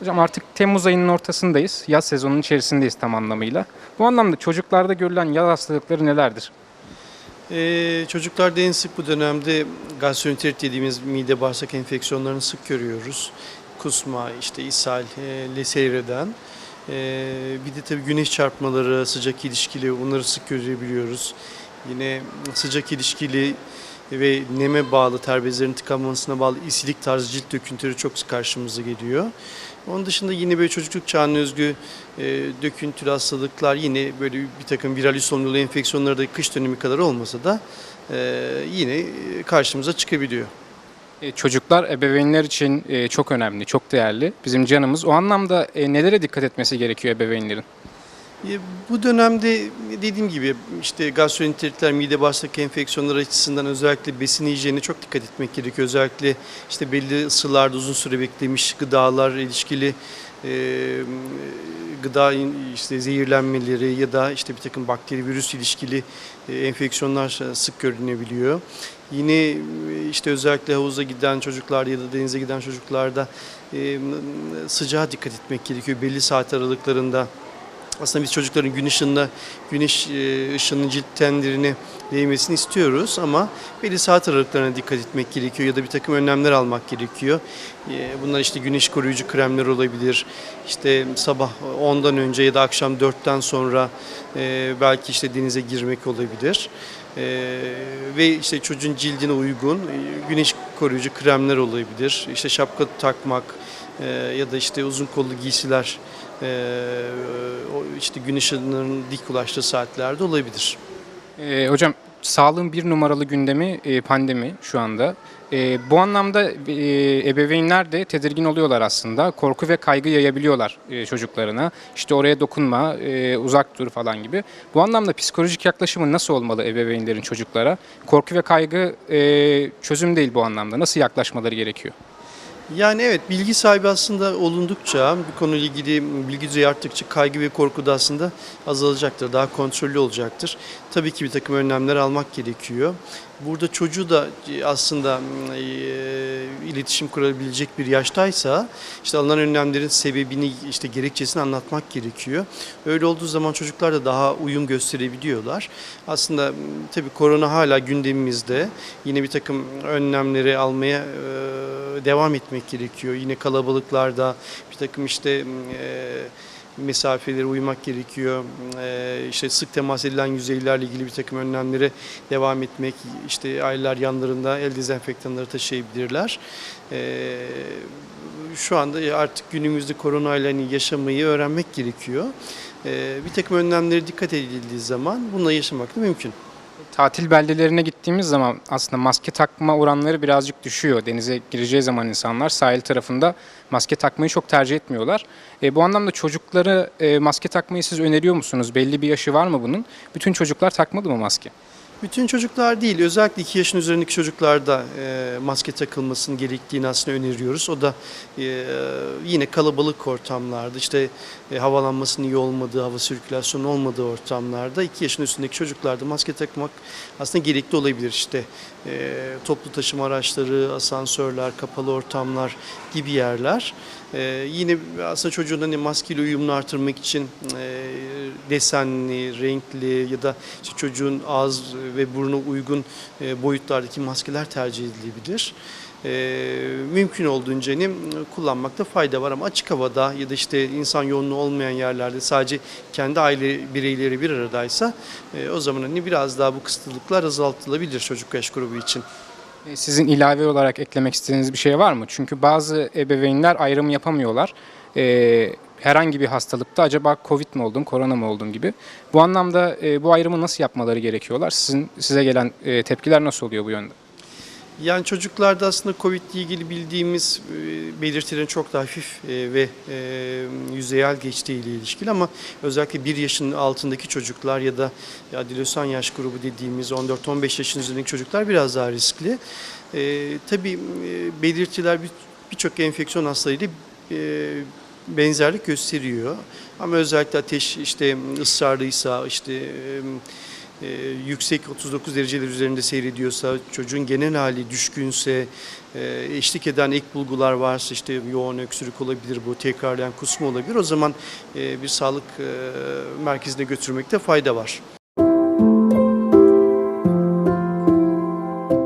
Hocam artık Temmuz ayının ortasındayız. Yaz sezonunun içerisindeyiz tam anlamıyla. Bu anlamda çocuklarda görülen yaz hastalıkları nelerdir? Ee, çocuklarda en sık bu dönemde gastroenterit dediğimiz mide bağırsak enfeksiyonlarını sık görüyoruz. Kusma, işte ishal, e, leseyreden. Ee, bir de tabii güneş çarpmaları, sıcak ilişkili bunları sık görebiliyoruz. Yine sıcak ilişkili ve neme bağlı, ter bezlerinin tıkanmasına bağlı isilik tarzı cilt döküntüleri çok karşımıza geliyor. Onun dışında yine böyle çocukluk çağına özgü e, döküntülü hastalıklar yine böyle bir takım viral solunumlu enfeksiyonları da kış dönemi kadar olmasa da e, yine karşımıza çıkabiliyor. E, Çocuklar ebeveynler için e, çok önemli, çok değerli. Bizim canımız. O anlamda e, nelere dikkat etmesi gerekiyor ebeveynlerin? E, Bu dönemde dediğim gibi işte gastroenteritler, mide bağırsak enfeksiyonları açısından özellikle besin hijyenine çok dikkat etmek gerekiyor. Özellikle işte belli ısılarda uzun süre beklemiş gıdalar ilişkili e, gıda işte zehirlenmeleri ya da işte bir takım bakteri virüs ilişkili e, enfeksiyonlar sık görünebiliyor. Yine işte özellikle havuza giden çocuklar ya da denize giden çocuklarda e, sıcağa dikkat etmek gerekiyor. Belli saat aralıklarında aslında biz çocukların gün ışığında güneş e, ışığının cilt tenlerine değmesini istiyoruz ama belli saat aralıklarına dikkat etmek gerekiyor ya da bir takım önlemler almak gerekiyor. E, Bunlar işte güneş koruyucu kremler olabilir. İşte sabah 10'dan önce ya da akşam 4'ten sonra e, belki işte denize girmek olabilir. Ve işte çocuğun cildine uygun güneş koruyucu kremler olabilir. İşte şapka takmak e, ya da işte uzun kollu giysiler e, işte gün ışığının dik ulaştığı saatlerde olabilir. E, hocam sağlığın bir numaralı gündemi e, pandemi şu anda. E, bu anlamda e, ebeveynler de tedirgin oluyorlar aslında. Korku ve kaygı yayabiliyorlar çocuklarına. İşte oraya dokunma, uzak dur falan gibi. Bu anlamda psikolojik yaklaşımı nasıl olmalı ebeveynlerin çocuklara? Korku ve kaygı çözüm değil bu anlamda. Nasıl yaklaşmaları gerekiyor? Yani evet bilgi sahibi aslında olundukça bir konuyla ilgili bilgi düzeyi arttıkça kaygı ve korku da aslında azalacaktır. Daha kontrollü olacaktır. Tabii ki bir takım önlemler almak gerekiyor. Burada çocuğu da aslında e, iletişim kurabilecek bir yaştaysa işte alınan önlemlerin sebebini işte gerekçesini anlatmak gerekiyor. Öyle olduğu zaman çocuklar da daha uyum gösterebiliyorlar. Aslında tabii korona hala gündemimizde. Yine bir takım önlemleri almaya e, devam etmek gerekiyor. Yine kalabalıklarda bir takım işte e, mesafelere uymak gerekiyor. Ee, işte sık temas edilen yüzeylerle ilgili bir takım önlemlere devam etmek. İşte aileler yanlarında el dezenfektanları taşıyabilirler. Ee, şu anda artık günümüzde koronayla hani yaşamayı öğrenmek gerekiyor. Ee, bir takım önlemlere dikkat edildiği zaman bununla yaşamak da mümkün. Tatil beldelerine gittiğimiz zaman aslında maske takma oranları birazcık düşüyor. Denize gireceği zaman insanlar sahil tarafında maske takmayı çok tercih etmiyorlar. E, bu anlamda çocukları e, maske takmayı siz öneriyor musunuz? Belli bir yaşı var mı bunun? Bütün çocuklar takmalı mı maske? Bütün çocuklar değil, özellikle 2 yaşın üzerindeki çocuklarda e, maske takılmasının gerektiğini aslında öneriyoruz. O da e, yine kalabalık ortamlarda, işte e, havalanmasının iyi olmadığı, hava sirkülasyonu olmadığı ortamlarda 2 yaşın üstündeki çocuklarda maske takmak aslında gerekli olabilir. İşte e, toplu taşıma araçları, asansörler, kapalı ortamlar gibi yerler. E, yine aslında çocuğun hani maskeyle uyumunu artırmak için e, desenli, renkli ya da işte çocuğun ağız ve burnu uygun e, boyutlardaki maskeler tercih edilebilir. E, mümkün olduğunca hani kullanmakta fayda var ama açık havada ya da işte insan yoğunluğu olmayan yerlerde sadece kendi aile bireyleri bir aradaysa e, o zaman hani biraz daha bu kısıtlılıklar azaltılabilir çocuk yaş grubu için. Sizin ilave olarak eklemek istediğiniz bir şey var mı? Çünkü bazı ebeveynler ayrım yapamıyorlar. Herhangi bir hastalıkta acaba Covid mi oldum, korona mı oldum gibi. Bu anlamda e, bu ayrımı nasıl yapmaları gerekiyorlar? Sizin size gelen e, tepkiler nasıl oluyor bu yönde? Yani çocuklarda aslında COVID ile ilgili bildiğimiz e, belirtilerin çok daha hafif e, ve e, yüzeyel geçtiği ile ilişkili ama özellikle 1 yaşın altındaki çocuklar ya da adilosan yaş grubu dediğimiz 14-15 yaşın üzerindeki çocuklar biraz daha riskli. Tabii belirtiler bir- birçok enfeksiyon hastalığıyla benzerlik gösteriyor. Ama özellikle ateş işte ısrarlıysa işte e, yüksek 39 dereceler üzerinde seyrediyorsa, çocuğun genel hali düşkünse, e, eşlik eden ek bulgular varsa işte yoğun öksürük olabilir bu, tekrarlayan kusma olabilir. O zaman e, bir sağlık e, merkezine götürmekte fayda var.